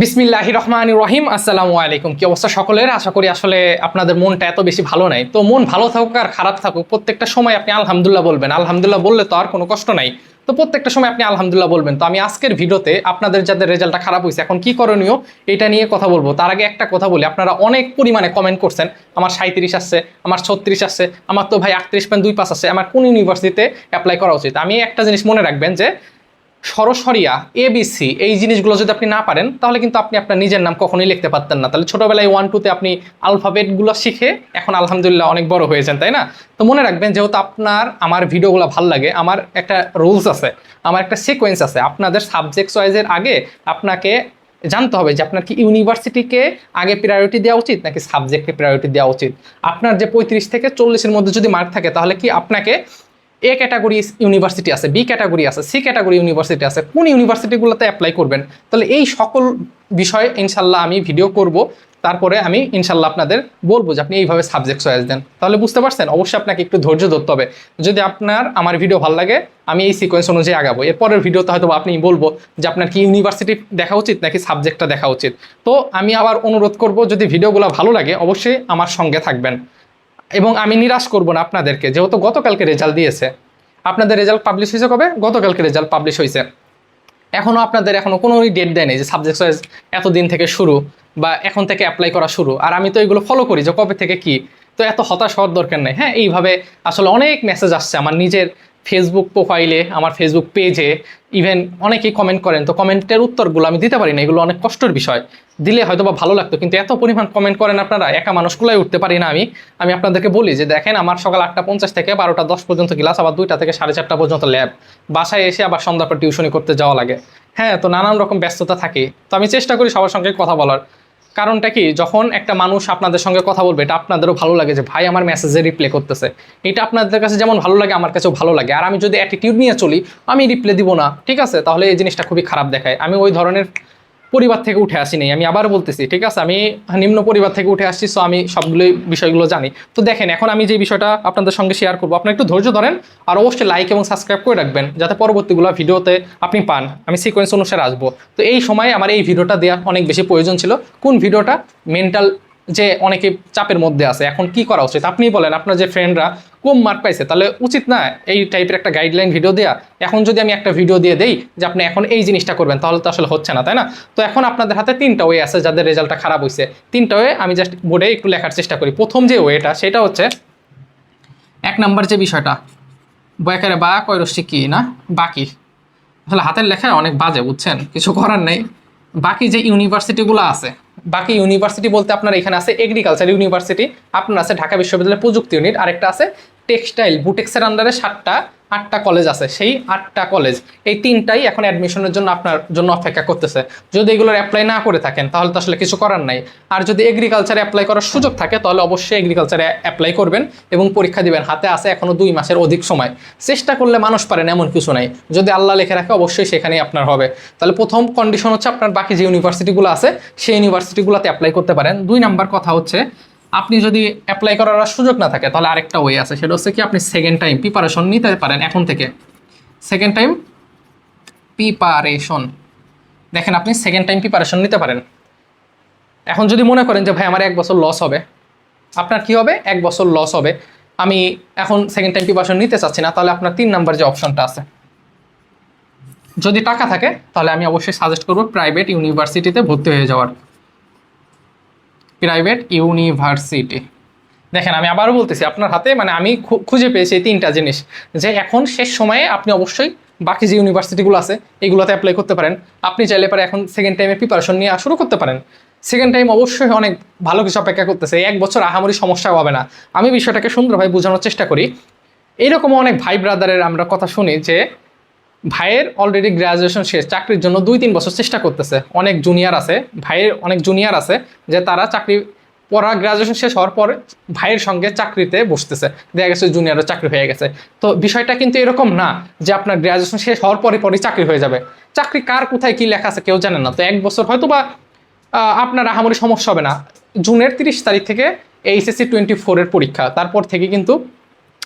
বিসমিল্লাহি রহমান রহিম, আসসালামু আলাইকুম। কি অবস্থা সকলের? আশা করি আসলে আপনাদের মনটা এত বেশি ভালো নাই। তো মন ভালো থাকুক আর খারাপ থাকুক, প্রত্যেকটা সময় আপনি আলহামদুলিল্লাহ বলবেন। আলহামদুলিল্লাহ বললে তো আর কোনো কষ্ট নাই। তো প্রত্যেকটা সময় আপনি আলহামদুলিল্লাহ বলবেন। তো আমি আজকের ভিডিওতে আপনাদের যাদের রেজাল্টটা খারাপ হয়েছে এখন কি করণীয় এটা নিয়ে কথা বলব। তার আগে একটা কথা বলি, আপনারা অনেক পরিমাণে কমেন্ট করছেন, আমার সাঁত্রিশ আসছে, আমার ছত্রিশ আসছে, আমার তো ভাই আটত্রিশ পয়েন্ট দুই পাস আছে, আমার কোন ইউনিভার্সিটিতে অ্যাপ্লাই করা উচিত? আমি একটা জিনিস মনে রাখবেন যে সরসরিয়া এবিসি এই জিনিসগুলো যদি আপনি না পারেন, তাহলে কিন্তু আপনি আপনার নিজের নাম কখনোই লিখতে পারতেন না। তাহলে ছোটবেলায় ওয়ান টুতে আপনি আলফাবেটগুলো শিখে এখন আলহামদুলিল্লাহ অনেক বড় হয়েছেন তাই না? তো মনে রাখবেন, যেহেতু আপনার, আমার ভিডিওগুলো ভালো লাগে, আমার একটা রুলস আছে, আমার একটা সিকোয়েন্স আছে, আপনাদের সাবজেক্ট ওয়াইজের আগে আপনাকে জানতে হবে যে আপনার কি ইউনিভার্সিটিকে আগে প্রায়োরিটি দেওয়া উচিত, নাকি সাবজেক্টকে প্রায়োরিটি দেওয়া উচিত। আপনার যে পঁয়ত্রিশ থেকে চল্লিশের মধ্যে যদি মার্ক থাকে, তাহলে কি আপনাকে এ ক্যাটাগরি ইউনিভার্সিটি আছে বি ক্যাটাগরি আছে সি ক্যাটাগরি ইউনিভার্সিটি আছে, কোন ইউনিভার্সিটিগুলোতে অ্যাপ্লাই করবেন? তাহলে এই সকল বিষয়ে ইনশাল্লাহ আমি ভিডিও করব, তারপরে আমি ইনশাল্লাহ আপনাদের বলব যে আপনি এইভাবে সাবজেক্ট চয়েস দেন। তাহলে বুঝতে পারছেন? অবশ্যই আপনাকে একটু ধৈর্য ধরতে হবে। যদি আপনার, আমার ভিডিও ভালো লাগে, আমি এই সিকোয়েন্স অনুযায়ী আগাবো। এরপরের ভিডিওতে হয়তো আপনি বলব যে আপনার কি ইউনিভার্সিটি দেখা উচিত নাকি সাবজেক্টটা দেখা উচিত। তো আমি আবার অনুরোধ করব, যদি ভিডিওগুলো ভালো লাগে, অবশ্যই আমার সঙ্গে থাকবেন। এবং আমি নিরাশ করব না আপনাদেরকে, যেহেতু গতকালকে রেজাল্ট দিয়েছে। আপনাদের রেজাল্ট পাবলিশ হয়েছে কবে? গতকালকে রেজাল্ট পাবলিশ হয়েছে। এখনও আপনাদের এখনও কোনো ডেট দেয় নেই যে সাবজেক্ট ওয়াইজ এতদিন থেকে শুরু বা এখন থেকে অ্যাপ্লাই করা শুরু। আর আমি তো এগুলো ফলো করি যে কবে থেকে কি। তো এত হতাশ হওয়ার দরকার নেই। হ্যাঁ এইভাবে আসলে অনেক মেসেজ আসছে। আমার নিজের ফেসবুক প্রোফাইলে আমার ফেসবুক পেজে ইভেন অনেকেই কমেন্ট করেন, তো কমেন্টের উত্তরগুলো আমি দিতে পারি না, এগুলো অনেক কষ্টের বিষয়। দিলে হয়তো বা ভালো লাগতো, কিন্তু এত পরিমাণ কমেন্ট করেন আপনারা, একা মানুষগুলোই উঠতে পারি না আমি। আমি আপনাদেরকে বলি যে, দেখেন আমার সকাল আটটা পঞ্চাশ থেকে বারোটা দশ পর্যন্ত ক্লাস আবার দুইটা থেকে সাড়ে চারটা পর্যন্ত ল্যাব বাসায় এসে আবার সন্ধ্যা পর টিউশনি করতে যাওয়া লাগে। হ্যাঁ তো নানান রকম ব্যস্ততা থাকে। তো আমি চেষ্টা করি সবার সঙ্গে কথা বলার। কারণটা কি? যখন একটা মানুষ আপনাদের সঙ্গে কথা বলবে, এটা আপনাদেরও ভালো লাগে যে, ভাই, আমার মেসেজে রিপ্লে করতেছে। এটা আপনাদের কাছে যেমন ভালো লাগে, আমার কাছেও ভালো লাগে। আর আমি যদি অ্যাটিটিউড নিয়ে চলি, আমি রিপ্লে দিব না। ঠিক আছে? তাহলে এই জিনিসটা খুবই খারাপ দেখায়। আমি ওই ধরনের পরিবার থেকে উঠে আসি নেই আমি আবার বলতেছি, ঠিক আছে? আমি নিম্ন পরিবার থেকে উঠে আসছি সো আমি সবগুলোই বিষয়গুলো জানি। তো দেখেন, এখন আমি যে বিষয়টা আপনাদের সঙ্গে শেয়ার করব, আপনার একটু ধৈর্য ধরেন আর অবশ্যই লাইক এবং সাবস্ক্রাইব করে রাখবেন, যাতে পরবর্তীগুলো ভিডিওতে আপনি পান। আমি সিকোয়েন্স অনুসারে আসব। তো এই সময় আমার এই ভিডিওটা দেওয়ার অনেক বেশি প্রয়োজন ছিল। কোন ভিডিওটা? মেন্টাল যে অনেকে চাপের মধ্যে আছে, এখন কি করা উচিত? আপনি বলেন, আপনার যে ফ্রেন্ডরা কম মার্ক পাইছে, তাহলে উচিত না এই টাইপের একটা গাইডলাইন ভিডিও দেওয়া এখন যদি আমি একটা ভিডিও দিয়ে দেই যে আপনি এখন এই জিনিসটা করবেন, তাহলে তো আসলে হচ্ছে না, তাই না? তো এখন আপনাদের হাতে তিনটা ওয়ে আছে যাদের রেজাল্টটা খারাপ হয়েছে তিনটা ওয়ে আমি জাস্ট বোর্ডে একটু লেখার চেষ্টা করি। প্রথম যে ওয়েটা সেটা হচ্ছে এক নম্বর যে বিষয়টা, বয়াকারে বা কয়রস্যি কি, না? বাকি। আসলে হাতের লেখা অনেক বাজে, বুঝছেন? কিছু করার নেই। বাকি যে ইউনিভার্সিটিগুলো আছে বাকি ইউনিভার্সিটি বলতে আপনার এখানে আছে এগ্রিকালচার ইউনিভার্সিটি আপনার আছে ঢাকা বিশ্ববিদ্যালয়ের প্রযুক্তি ইউনিট আরেকটা আছে টেক্সটাইল বুটেক্সের আন্ডারে সাতটা আটটা কলেজ আছে, সেই আটটা কলেজ এই তিনটাই এখন অ্যাডমিশনের জন্য আপনার জন্য অপেক্ষা করতেছে। যদি এগুলোর অ্যাপ্লাই না করে থাকেন, তাহলে তো আসলে কিছু করার নাই। আর যদি এগ্রিকালচারে অ্যাপ্লাই করার সুযোগ থাকে, তাহলে অবশ্যই এগ্রিকালচারে অ্যাপ্লাই করবেন এবং পরীক্ষা দিবেন। হাতে আছে এখনও দুই মাসের অধিক সময়। চেষ্টা করলে মানুষ পারেন এমন কিছু নাই। যদি আল্লাহ লেখে রাখে, অবশ্যই সেখানেই আপনার হবে। তাহলে প্রথম কন্ডিশন হচ্ছে আপনার বাকি যে ইউনিভার্সিটিগুলো আছে, সেই ইউনিভার্সিটিগুলোতে অ্যাপ্লাই করতে পারেন। দুই নাম্বার কথা হচ্ছে আপনি যদি অ্যাপ্লাই করার সুযোগ না থাকে, তাহলে আরেকটা ওয়ে আছে। সেটা হচ্ছে কি, আপনি সেকেন্ড টাইম প্রিপারেশন নিতে পারেন এখন থেকে। সেকেন্ড টাইম প্রিপারেশন দেখেন, আপনি সেকেন্ড টাইম প্রিপারেশন নিতে পারেন। এখন যদি মনে করেন যে, ভাই, আমার এক বছর লস হবে। আপনার কি হবে? এক বছর লস হবে। আমি এখন সেকেন্ড টাইম প্রিপারেশন নিতে চাচ্ছি না, তাহলে আপনার তিন নাম্বার যে অপশনটা আছে। যদি টাকা থাকে, তাহলে আমি অবশ্যই সাজেস্ট করব প্রাইভেট ইউনিভার্সিটিতে ভর্তি হয়ে যাওয়ার। প্রাইভেট ইউনিভার্সিটি দেখেন, আমি আবারও বলতেছি, আপনার হাতে মানে আমি খুঁজে পেয়েছি এই তিনটা জিনিস। যে এখন শেষ সময়ে আপনি অবশ্যই বাকি যে ইউনিভার্সিটিগুলো আছে, এগুলোতে অ্যাপ্লাই করতে পারেন। আপনি চাইলে পারে এখন সেকেন্ড টাইমে প্রিপারেশন নিয়ে শুরু করতে পারেন। সেকেন্ড টাইম অবশ্যই অনেক ভালো কিছু অপেক্ষা করতেছে, এক বছর আহামরি সমস্যা হবে না। আমি বিষয়টাকে সুন্দরভাবে বোঝানোর চেষ্টা করি। এইরকম অনেক ভাই ব্রাদারের আমরা কথা শুনি যে ভাইয়ের অলরেডি গ্রাজুয়েশন শেষ, চাকরির জন্য দুই তিন বছর চেষ্টা করতেছে। অনেক জুনিয়র আছে, ভাইয়ের অনেক জুনিয়র আছে, যে তারা চাকরি পড়া গ্রাজুয়েশন শেষ হওয়ার পর ভাইয়ের সঙ্গে চাকরিতে বসতেছে। দেখা গেছে জুনিয়রের চাকরি হয়ে গেছে। তো বিষয়টা কিন্তু এরকম না যে আপনার গ্রাজুয়েশন শেষ হওয়ার পরে পরই চাকরি হয়ে যাবে। চাকরি কার কোথায় কি লেখা আছে কেউ জানে না। তো এক বছর হয়তো বা আপনার আহামরি সমস্যা হবে না। জুনের তিরিশ তারিখ থেকে এইচএসসি টোয়েন্টি ফোরের পরীক্ষা। তারপর থেকে কিন্তু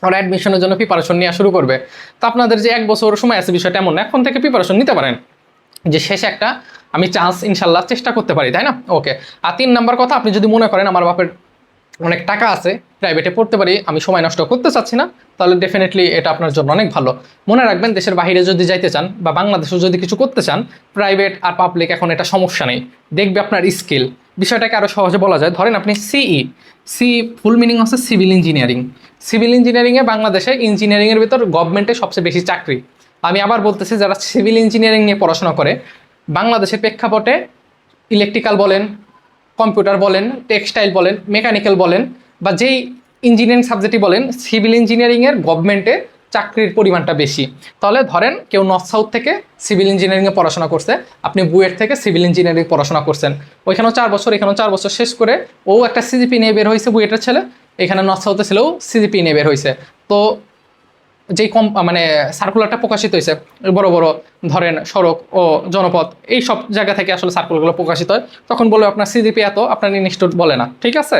ওরা অ্যাডমিশনের জন্য প্রিপারেশন নেওয়া শুরু করবে। তো আপনাদের যে এক বছর সময় আছে বিষয়টা এমন এখন থেকে প্রিপারেশন নিতে পারেন। যে শেষে একটা আমি চান্স ইনশাল্লাহ চেষ্টা করতে পারি, তাই না? ওকে আর তিন নাম্বার কথা, আপনি যদি মনে করেন আমার বাপের অনেক টাকা আছে প্রাইভেটে পড়তে পারি, আমি সময় নষ্ট করতে চাচ্ছি না, তাহলে ডেফিনেটলি এটা আপনার জন্য অনেক ভালো। মনে রাখবেন, দেশের বাইরে যদি যাইতে চান বা বাংলাদেশেও যদি কিছু করতে চান প্রাইভেট আর পাবলিক এখন এটা সমস্যা নেই। দেখবে আপনার স্কিল বিষয়টাকে আরও সহজে বলা যায়। ধরেন আপনি সিই সি ফুল মিনিং হচ্ছে সিভিল ইঞ্জিনিয়ারিং সিভিল ইঞ্জিনিয়ারিংয়ে বাংলাদেশে ইঞ্জিনিয়ারিংয়ের ভিতর গভর্নমেন্টে সবচেয়ে বেশি চাকরি। আমি আবার বলতেছি, যারা সিভিল ইঞ্জিনিয়ারিং নিয়ে পড়াশোনা করে, বাংলাদেশের প্রেক্ষাপটে ইলেকট্রিক্যাল বলেন কম্পিউটার বলেন টেক্সটাইল বলেন মেকানিক্যাল বলেন, বা যেই ইঞ্জিনিয়ারিং সাবজেক্টই বলেন সিভিল ইঞ্জিনিয়ারিংয়ের গভর্নমেন্টে চাকরির পরিমাণটা বেশি। তাহলে ধরেন কেউ নর্থ সাউথ থেকে সিভিল ইঞ্জিনিয়ারিংয়ে পড়াশোনা করছে, আপনি বুয়েট থেকে সিভিল ইঞ্জিনিয়ারিং পড়াশোনা করছেন। ওইখানেও চার বছর, এখানেও চার বছর শেষ করে ও একটা সিজিপি নিয়ে বের হয়েছে বুয়েটের ছেলে। এখানে নর্থ সাউথে ছেলেও সিজিপি নিয়ে বের হয়েছে তো যেই কম মানে সার্কুলারটা প্রকাশিত হয়েছে বড় বড় ধরেন সড়ক ও জনপথ, এই সব জায়গা থেকে আসলে সার্কুলারগুলো প্রকাশিত হয়। তখন বলবে আপনার সিজিপি এত, আপনার ইনস্টিটিউট বলে না, ঠিক আছে?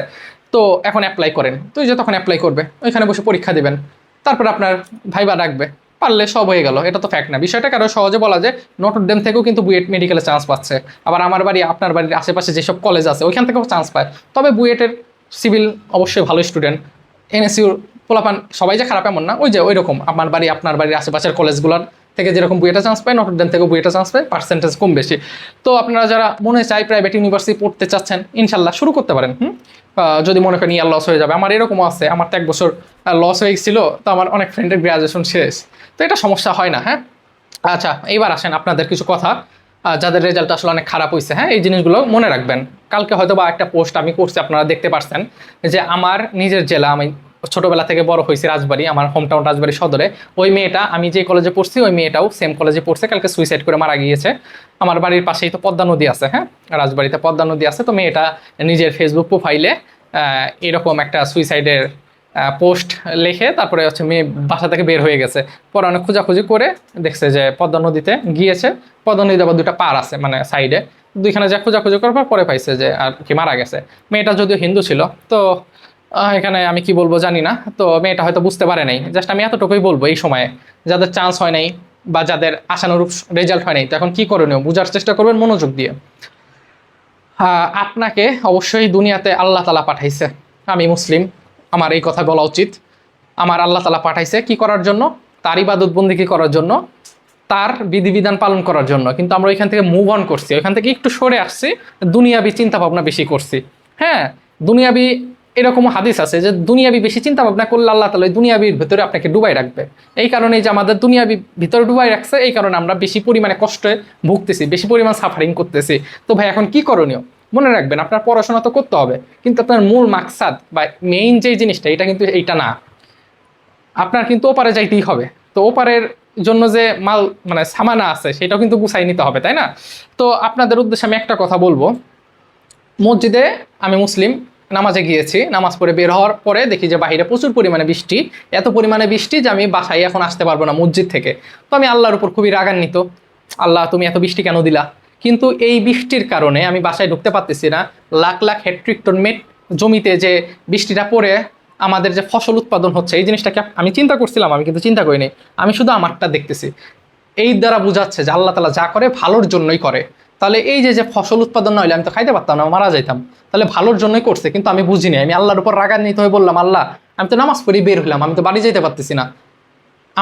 তো এখন অ্যাপ্লাই করেন। তো যে তখন অ্যাপ্লাই করবে, ওইখানে বসে পরীক্ষা দেবেন। তারপর আপনার ভাইবা রাখবে। পারলে সব হয়ে গেল, এটা তো ফ্যাক্ট না। বিষয়টা কারও সহজে বলা যায় নটর ডেম থেকেও কিন্তু বুয়েট মেডিকেলে চান্স পাচ্ছে। আবার আমার বাড়ি, আপনার বাড়ির আশেপাশে যেসব কলেজ আছে, ওইখান থেকেও চান্স পায়। তবে বুয়েটের সিভিল অবশ্যই ভালো স্টুডেন্ট। এনএসইউর পোলাপান সবাই যে খারাপ এমন না, ওই যে ওই রকম আমার বাড়ি, আপনার বাড়ির আশেপাশের কলেজগুলোর থেকে যেরকম বুয়েটা চান্স পায় নটর ডেম থেকেও বুয়েটা চান্স পায় পার্সেন্টেজ কম বেশি। তো আপনারা যারা মনে চাই প্রাইভেট ইউনিভার্সিটি পড়তে চাচ্ছেন, ইনশাল্লাহ শুরু করতে পারেন, হুম? যদি মনে করেন ইয়ার লস হয়ে যাবে। আমার এরকমও আছে, আমার তো এক বছর লস হয়ে গেছিল, তো আমার অনেক ফ্রেন্ডের গ্রাজুয়েশন শেষ। তো এটা সমস্যা হয় না হ্যাঁ? আচ্ছা এইবার আসেন আপনাদের কিছু কথা। যাদের রেজাল্ট আসলে অনেক খারাপ হয়েছে হ্যাঁ এই জিনিসগুলো মনে রাখবেন। কালকে হয়তো বা একটা পোস্ট আমি করছি, আপনারা দেখতে পারছেন যে আমার নিজের জেলা, আমি ছোটোবেলা থেকে বড় হয়েছি রাজবাড়ি, আমার হোম টাউন রাজবাড়ি সদরে। ওই মেয়েটা, আমি যে কলেজে পড়ছি, ওই মেয়েটাও সেম কলেজে পড়ছে, কালকে সুইসাইড করে মারা গিয়েছে। আমার বাড়ির পাশেই তো পদ্মা নদী আছে হ্যাঁ রাজবাড়িতে পদ্মা নদী আছে। তো মেয়েটা নিজের ফেসবুক প্রোফাইলে এরকম একটা সুইসাইডের পোস্ট লিখে তারপরে হচ্ছে মেয়ে বাসা থেকে বের হয়ে গেছে। পরে অনেক খোঁজাখুঁজি করে দেখছে যে পদ্মা নদীতে গিয়েছে। পদ্মা নদীতে আবার দুটা পার আছে মানে সাইডে দুইখানে যা খোঁজাখুঁজি করার পর পরে পাইছে যে আর কি মারা গেছে। মেয়েটা যদিও হিন্দু ছিল, তো এখানে আমি কি বলব জানি না। তো মেয়েটা হয়তো বুঝতে পারে নাই। জাস্ট আমি এতটুকুই বলব এই সময়ে। যাদের চান্স হয় নাই বা যাদের আশানুরূপ রেজাল্ট হয় নাই, তো এখন কি করণীয়? বোঝার চেষ্টা করবেন মনোযোগ দিয়ে। আপনাকে অবশ্যই দুনিয়াতে আল্লাহ তালা পাঠাইছে। আমি মুসলিম। আমার এই কথা বলা উচিত। আমার আল্লাহ তালা পাঠাইছে কি করার জন্য? তার ইবাদত বন্দিকে করার জন্য, তার বিধিবিধান পালন করার জন্য। কিন্তু আমরা ওইখান থেকে মুভ অন করছি। ওইখান থেকে একটু সরে আসছি, দুনিয়াবি চিন্তা ভাবনা বেশি করছি। হ্যাঁ দুনিয়াবি এরকম হাদিস আছে যে দুনিয়াবি বেশি চিন্তা ভাবনা করলে আল্লাহ তালা দুনিয়াবির ভিতরে আপনাকে ডুবাই রাখবে। এই কারণে যে আমাদের দুনিয়াবি ভিতরে ডুবাই রাখছে, এই কারণে আমরা বেশি পরিমাণে কষ্টে ভুগতেছি, বেশি পরিমাণ সাফারিং করতেছি। তো ভাই, এখন কি করণীয়? মনে রাখবেন, আপনার পড়াশোনা তো করতে হবে, কিন্তু আপনার মূল মাকসাদ বা মেইন যেই জিনিসটা, এটা কিন্তু এইটা না। আপনার কিন্তু ওপারে যাইতেই হবে। তো ওপারের জন্য যে মাল মানে সামানা আছে, সেটাও কিন্তু গুছাই নিতে হবে, তাই না? তো আপনাদের উদ্দেশ্যে আমি একটা কথা বলব। মসজিদে আমি মুসলিম, নামাজে গিয়েছি, নামাজ পড়ে বের হওয়ার পরে দেখি যে বাহিরে প্রচুর পরিমাণে বৃষ্টি, এত পরিমাণে বৃষ্টি যে আমি বাসায় এখন আসতে পারব না মসজিদ থেকে। তো আমি আল্লাহর উপর খুবই রাগান্বিত। আল্লাহ তুমি এত বৃষ্টি কেন দিলা? কিন্তু এই বৃষ্টির কারণে আমি বাসায় ঢুকতে পারতেছি না। লাখ লাখ হেক্টরিক টন মেট জমিতে যে বৃষ্টিটা পড়ে, আমাদের যে ফসল উৎপাদন হচ্ছে, এই জিনিসটাকে আমি চিন্তা করছিলাম, আমি কিন্তু চিন্তা করিনি। আমি শুধু আমারটা দেখতেছি। এই দ্বারা বোঝাচ্ছে যে আল্লাহ তালা যা করে ভালোর জন্যই করে। তাহলে এই যে যে ফসল উৎপাদন না হলে আমি তো খাইতে পারতাম না, মারা যাইতাম। তাহলে ভালোর জন্যই করছে, কিন্তু আমি বুঝিনি। আমি আল্লাহর উপর রাগান্বিত হয়ে বললাম, আল্লাহ, আমি তো নামাজ পড়ি বের হলাম আমি তো বাড়ি যেতে পারতেছি না।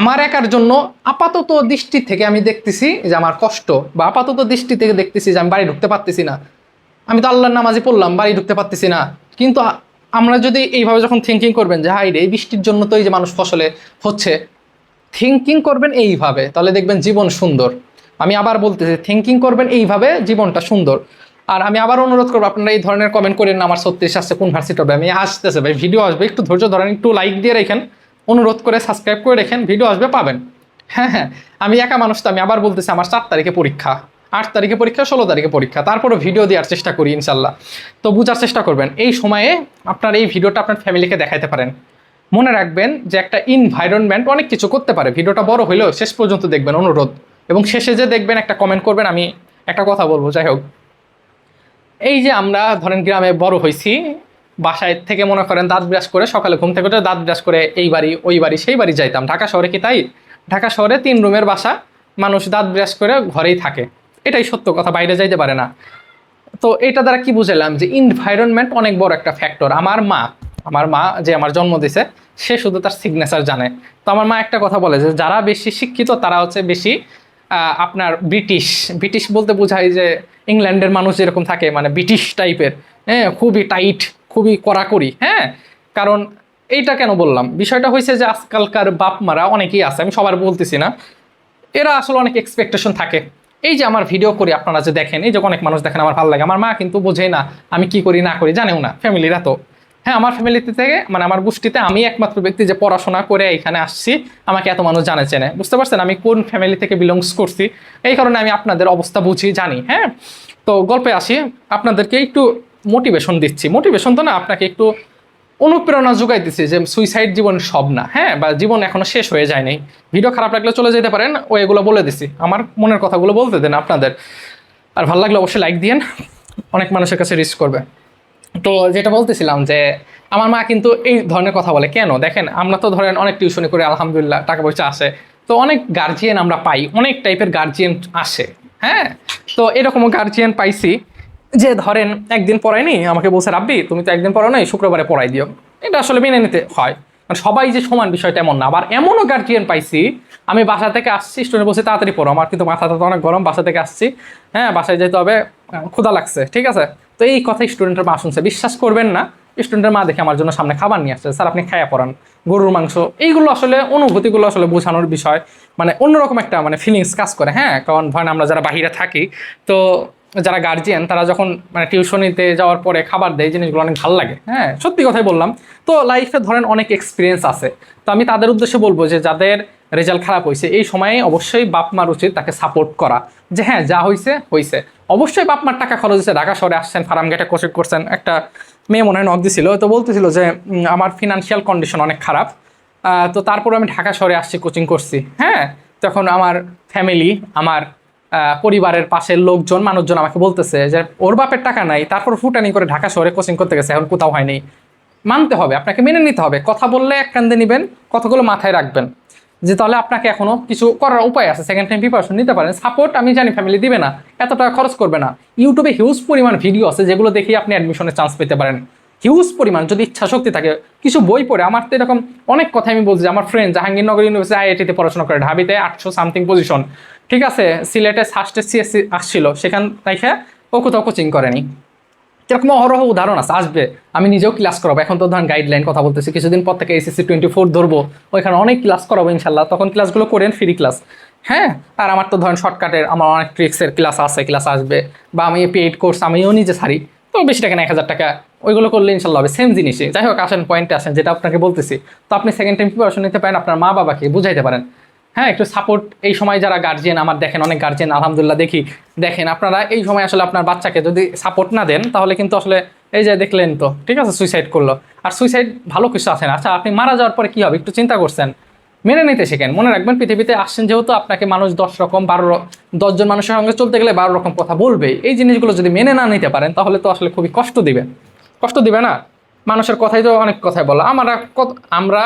আমার একার জন্য আপাতত দৃষ্টি থেকে আমি দেখতেছি যে আমার কষ্ট, বা আপাতত দৃষ্টি থেকে দেখতেছি যে আমি বাড়ি ঢুকতে পারতেছি না। আমি তো আল্লাহর নামাজে পড়লাম, বাড়ি ঢুকতে পারতেছি না। কিন্তু আমরা যদি এইভাবে যখন থিঙ্কিং করবেন যে হাই রে, এই বৃষ্টির জন্য তো এই যে মানুষ ফসলে হচ্ছে থিঙ্কিং করবেন এইভাবে, তাহলে দেখবেন জীবন সুন্দর। আমি আবার বলতেছি থিঙ্কিং করবেন এইভাবে জীবনটা সুন্দর। আর আমি আবার অনুরোধ করব, আপনারা এই ধরনের কমেন্ট করেন, আমার ছত্রিশ আসছে, কোন ভার্সিটি হবে? আমি আসতেছে ভাই ভিডিও আসবে, একটু ধৈর্য ধরেন, একটু লাইক দিয়ে রেখেন। অনুরোধ করে সাবস্ক্রাইব করে রেখেন ভিডিও আসবে, পাবেন। হ্যাঁ হ্যাঁ আমি একা মানুষ তো, আমি আবার বলতেছি আমার চার তারিখে পরীক্ষা। আট তারিখে পরীক্ষা, ষোলো তারিখে পরীক্ষা। তারপরে ভিডিও দেওয়ার চেষ্টা করি ইনশাল্লাহ তো বোঝার চেষ্টা করবেন, এই সময়ে আপনার এই ভিডিওটা আপনার ফ্যামিলিকে দেখাইতে পারেন। মনে রাখবেন যে একটা ইনভাইরনমেন্ট অনেক কিছু করতে পারে। ভিডিওটা বড় হলেও শেষ পর্যন্ত দেখবেন, অনুরোধ। এবং শেষে যে দেখবেন একটা কমেন্ট করবেন, আমি একটা কথা বলব, যাই হোক। এই যে আমরা ধরেন গ্রামে বড় হয়েছি বাসায় থেকে মনে করেন দাঁত ব্রাশ করে সকালে ঘুম থেকে উঠে দাঁত ব্রাশ করে এই বাড়ি, ওই বাড়ি, সেই বাড়ি যাইতাম। ঢাকা শহরে কি তাই? ঢাকা শহরে তিন রুমের বাসা, মানুষ দাঁত ব্রাশ করে ঘরেই থাকে। এটাই সত্য কথা, বাইরে যাইতে পারে না। তো এটা দ্বারা কি বুঝলাম যে ইনভায়রনমেন্ট অনেক বড় একটা ফ্যাক্টর আমার মা আমার মা যে আমার জন্ম দিছে, সে শুধু তার সিগনেচার জানে। তো আমার মা একটা কথা বলে যে যারা বেশি শিক্ষিত, তারা হচ্ছে বেশি আপনার ব্রিটিশ। ব্রিটিশ বলতে বোঝায় যে ইংল্যান্ডের মানুষ যেরকম থাকে মানে ব্রিটিশ টাইপের হ্যাঁ খুবই টাইট খুবই কড়াকড়ি হ্যাঁ? কারণ এইটা কেন বললাম? বিষয়টা হয়েছে যে আজকালকার বাপ মারা অনেকেই আছে, আমি সবার বলতেছি না। এরা আসলে অনেক এক্সপেকটেশন থাকে। এই যে আমার ভিডিও করি, আপনারা যে দেখেন, এই যে অনেক মানুষ দেখেন, আমার ভালো লাগে। আমার মা কিন্তু বোঝে না, আমি কি করি, না করি, জানেও না, ফ্যামিলিরা তো। হ্যাঁ আমার ফ্যামিলিতে থেকে মানে আমার গোষ্ঠীতে আমি একমাত্র ব্যক্তি যে পড়াশোনা করে এখানে আসছি, আমাকে এত মানুষ জানে, চেনে। বুঝতে পারছেন? আমি কোন ফ্যামিলি থেকে বিলংস করছি? এই কারণে আমি আপনাদের অবস্থা বুঝি, জানি হ্যাঁ? তো গল্পে আসি, আপনাদেরকে একটু মোটিভেশন দিচ্ছি। মোটিভেশন তো না, আপনাকে একটু অনুপ্রেরণা যোগাইতেছি যে সুইসাইড জীবন সব না হ্যাঁ? বা জীবন এখনও শেষ হয়ে যায় নাই। ভিডিও খারাপ লাগলে চলে যেতে পারেন ও এগুলো বলে দিছি। আমার মনের কথাগুলো বলতে দেন আপনাদের। আর ভালো লাগলে অবশ্যই লাইক দিয়েন, অনেক মানুষের কাছে রিস্ক করবে। তো যেটা বলতেছিলাম যে, আমার মা কিন্তু এই ধরনের কথা বলে, কেন? দেখেন, আমরা তো ধরেন অনেক টিউশনি করে, আলহামদুলিল্লাহ, টাকা পয়সা আসে। তো অনেক গার্জিয়ান আমরা পাই, অনেক টাইপের গার্জিয়ান আসে হ্যাঁ? তো এরকমও গার্জিয়ান পাইছি। যে ধরেন একদিন পড়ায়নি আমাকে বলছে, রাব্বি, তুমি তো একদিন পড়াও নাই, শুক্রবারে পড়াই দিও। এটা আসলে মেনে নিতে হয়। মানে সবাই যে সমান বিষয়টা এমন না। আবার এমনও গার্জিয়ান পাইছি, আমি বাসা থেকে আসছি স্টুডেন্ট বলছে, তাড়াতাড়ি পড়ো। আমার কিন্তু মাথাটা তো অনেক গরম, বাসা থেকে আসছি। হ্যাঁ বাসায় যেতে হবে, ক্ষুধা লাগছে, ঠিক আছে? তো এই কথাই স্টুডেন্টের মা শুনছে। বিশ্বাস করবেন না স্টুডেন্টের মা দেখে আমার জন্য সামনে খাবার নিয়ে আসছে। স্যার, আপনি খাইয়া পড়ান, গরুর মাংস। এইগুলো আসলে অনুভূতিগুলো আসলে বোঝানোর বিষয়। মানে অন্যরকম একটা মানে ফিলিংস কাজ করে। হ্যাঁ কারণ ধরেন আমরা যারা বাহিরে থাকি, তো যারা গার্জিয়ান তারা যখন মানে টিউশনিতে যাওয়ার পরে খাবার দেয় জিনিসগুলো অনেক ভালো লাগে। হ্যাঁ সত্যি কথাই বললাম। তো লাইফে ধরেন অনেক এক্সপিরিয়েন্স আছে। তো আমি তাদের উদ্দেশ্যে বলব যে, যাদের রেজাল্ট খারাপ হয়েছে, এই সময়ে অবশ্যই বাপ মার উচিত তাকে সাপোর্ট করা। যে হ্যাঁ যা হয়েছে হয়েছে অবশ্যই বাপ মার টাকা খরচ হয়েছে, ঢাকা শহরে আসছেন ফার্ম গেটে কোচিং করছেন। একটা মেয়ে মনে হয় নক দিছিল, তো বলতেছিল যে আমার ফিনান্সিয়াল কন্ডিশন অনেক খারাপ। তো তারপরে আমি ঢাকা শহরে আসছি কোচিং করছি। হ্যাঁ তখন আমার ফ্যামিলি আমার পরিবারের পাশের লোকজন, মানুষজন আমাকে বলতেছে যে, ওর বাপের টাকা নাই, তারপর ফুটানি করে ঢাকা শহরে কোচিং করতে গেছে, এখন কোথাও হয়নি। মানতে হবে, আপনাকে মেনে নিতে হবে। কথা বললে এক কান্দে নেবেন, কথাগুলো মাথায় রাখবেন। যে তাহলে আপনাকে এখনও কিছু করার উপায় আছে সেকেন্ড টাইম প্রিপারেশন নিতে পারেন। সাপোর্ট আমি জানি ফ্যামিলি দিবে না, এত টাকা খরচ করবে না। ইউটিউবে হিউজ পরিমাণ ভিডিও আছে, যেগুলো দেখে আপনি অ্যাডমিশনের চান্স পেতে পারেন। হিউজ পরিমাণ, যদি ইচ্ছা শক্তি থাকে, কিছু বই পড়ে। আমার তো এরকম অনেক কথা আমি বলছি আমার ফ্রেন্ড জাহাঙ্গীরনগর ইউনিভার্সিটি আইআইটিতে পড়াশোনা করে, ঢাবিতে আটশো সামথিং পজিশন ঠিক আছে, সিলেটে ফার্স্টে সিএসসি আসছিল, সেখান থেকে ও কোথাও কোচিং করেনি। এরকম অহরহ উদাহরণ আছে, আসবে। আমি নিজেও ক্লাস করাবো। এখন তো ধরেন গাইডলাইন কথা বলতেছি, কিছুদিন পর থেকে এসএসসি টোয়েন্টি ফোর ধরবো, ওইখানে অনেক ক্লাস করাবো ইনশাল্লাহ, তখন ক্লাসগুলো করেন ফ্রি ক্লাস হ্যাঁ আর আমার তো ধরেন শর্টকাটের আমার অনেক ট্রিক্সের ক্লাস আছে ক্লাস আসবে, বা আমি পেইড কোর্স আমিও নিজে সারি তো বেশি টাকা এক হাজার টাকা, ওইগুলো করলে ইনশাল্লাহ হবে সেম জিনিসই। যাই হোক, আসেন পয়েন্টে আসেন, যেটা আপনাকে বলতেছি। তো আপনি সেকেন্ড টাইম প্রিপারেশন নিতে পারেন, আপনার মা বাবাকে বুঝাইতে পারেন। হ্যাঁ একটু সাপোর্ট এই সময় যারা গার্জিয়ান আমার দেখেন অনেক গার্জিয়ান আলহামদুলিল্লাহ দেখি। দেখেন, আপনারা এই সময় আসলে আপনার বাচ্চাকে যদি সাপোর্ট না দেন, তাহলে কিন্তু আসলে এই যে দেখলেন তো, ঠিক আছে সুইসাইড করল। আর সুইসাইড ভালো কিছু আছে না। আচ্ছা আপনি মারা যাওয়ার পরে কী হবে? একটু চিন্তা করছেন। মেনে নিতে শেখেন। মনে রাখবেন, পৃথিবীতে আসছেন যেহেতু আপনাকে মানুষ দশ রকম, বারো দশজন মানুষের সঙ্গে চলতে গেলে বারো রকম কথা বলবে। এই জিনিসগুলো যদি মেনে না নিতে পারেন, তাহলে তো আসলে খুবই কষ্ট দিবে। কষ্ট দিবে না? মানুষের কথাই তো অনেক কথাই বলো। আমরা আমরা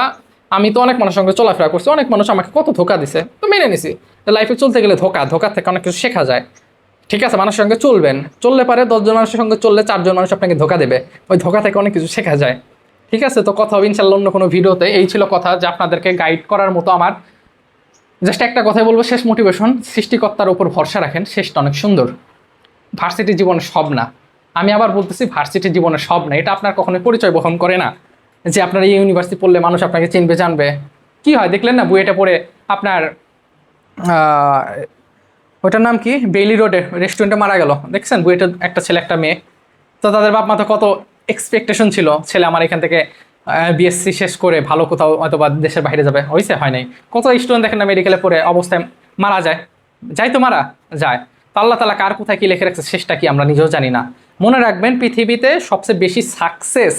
আমি তো অনেক মানুষের সঙ্গে চলাফেরা করছি, অনেক মানুষ আমাকে কত ধোকা দিছে। তো মেনে নিছি। লাইফে চলতে গেলে ধোকা ধোকা থেকে অনেক কিছু শেখা যায়। ঠিক আছে, মানুষের সঙ্গে চলবেন। চললে পারে দশজন মানুষের সঙ্গে চললে চারজন মানুষ আপনাকে ধোকা দেবে। ওই ধোকা থেকে অনেক কিছু শেখা যায়। ঠিক আছে, তো কথা হবে ইনশাল্লাহ অন্য কোনো ভিডিওতে। এই ছিল কথা যে আপনাদেরকে গাইড করার মতো আমার। জাস্ট একটা কথাই বলব, শেষ মোটিভেশন সৃষ্টিকর্তার উপর ভরসা রাখেন, শেষটা অনেক সুন্দর। ভার্সিটি জীবন সব না। আমি আবার বলতেছি ভার্সিটি জীবনে সব না। এটা আপনার কখনোই পরিচয় বহন করে না। যে আপনার এই ইউনিভার্সিটি পড়লে মানুষ আপনাকে চিনবে, জানবে। কি হয়, দেখলেন না বুয়েটে পড়ে আপনার ওটার নাম কি? বেইলি রোডে রেস্টুরেন্টে মারা গেল। দেখছেন? বুয়েটে একটা ছেলে, একটা মেয়ে। তো তাদের বাপ মা তো কত এক্সপেকটেশন ছিল, ছেলে আমার এখান থেকে বিএসসি শেষ করে ভালো কোথাও হয়তো বা দেশের বাইরে যাবে। হয়েছে হয় নাই। কত স্টুডেন্ট দেখেন না মেডিকেলে পড়ে, অবস্থায় মারা যায়। যাই তো মারা যায়। তো আল্লাহ তালা কার কোথায় কি লেখে রাখছে, শেষটা কি আমরা নিজেও জানি না। মনে রাখবেন, পৃথিবীতে সবচেয়ে বেশি সাকসেস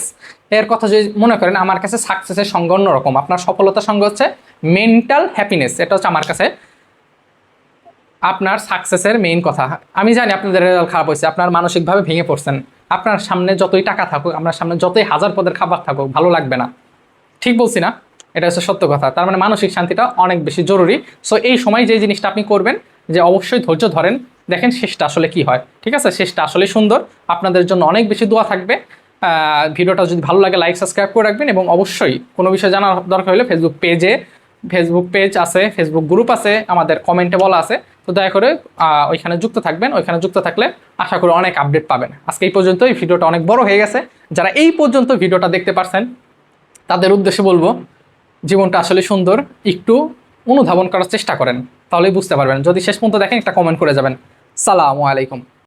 এর কথা যদি মনে করেন, আমার কাছে সাকসেসের সঙ্গে অন্যরকম। আপনার সফলতার সঙ্গে হচ্ছে মেন্টাল হ্যাপিনেস এটা হচ্ছে আমার কাছে আপনার সাকসেসের মেইন কথা। আমি জানি আপনাদের রেজাল্ট খারাপ হয়েছে, আপনার মানসিকভাবে ভেঙে পড়ছেন। আপনার সামনে যতই টাকা থাকুক, আপনার সামনে যতই হাজার পদের খাবার থাকুক, ভালো লাগবে না। ঠিক বলছি না? এটা হচ্ছে সত্য কথা। তার মানে মানসিক শান্তিটা অনেক বেশি জরুরি। সো এই সময় যে জিনিসটা আপনি করবেন, যে অবশ্যই ধৈর্য ধরেন, দেখেন শেষটা আসলে কি হয়। ঠিক আছে? শেষটা আসলে সুন্দর। আপনাদের জন্য অনেক বেশি দোয়া থাকবে। ভিডিওটা যদি ভালো লাগে লাইক সাবস্ক্রাইব করে রাখবেন এবং অবশ্যই কোনো বিষয় জানার দরকার হলে ফেসবুক পেজে ফেসবুক পেজ আছে ফেসবুক গ্রুপ আছে, আমাদের কমেন্টে বলা আছে। তো দয়া করে ওইখানে যুক্ত থাকবেন, ওইখানে যুক্ত থাকলে আশা করি অনেক আপডেট পাবেন। আজকে এই পর্যন্ত এই ভিডিওটা অনেক বড় হয়ে গেছে। যারা এই পর্যন্ত ভিডিওটা দেখতে পারছেন, তাদের উদ্দেশ্যে বলব, জীবনটা আসলে সুন্দর, একটু অনুধাবন করার চেষ্টা করেন, তাহলেই বুঝতে পারবেন। যদি শেষ পর্যন্ত দেখেন, একটা কমেন্ট করে যাবেন। সালামু আলাইকুম।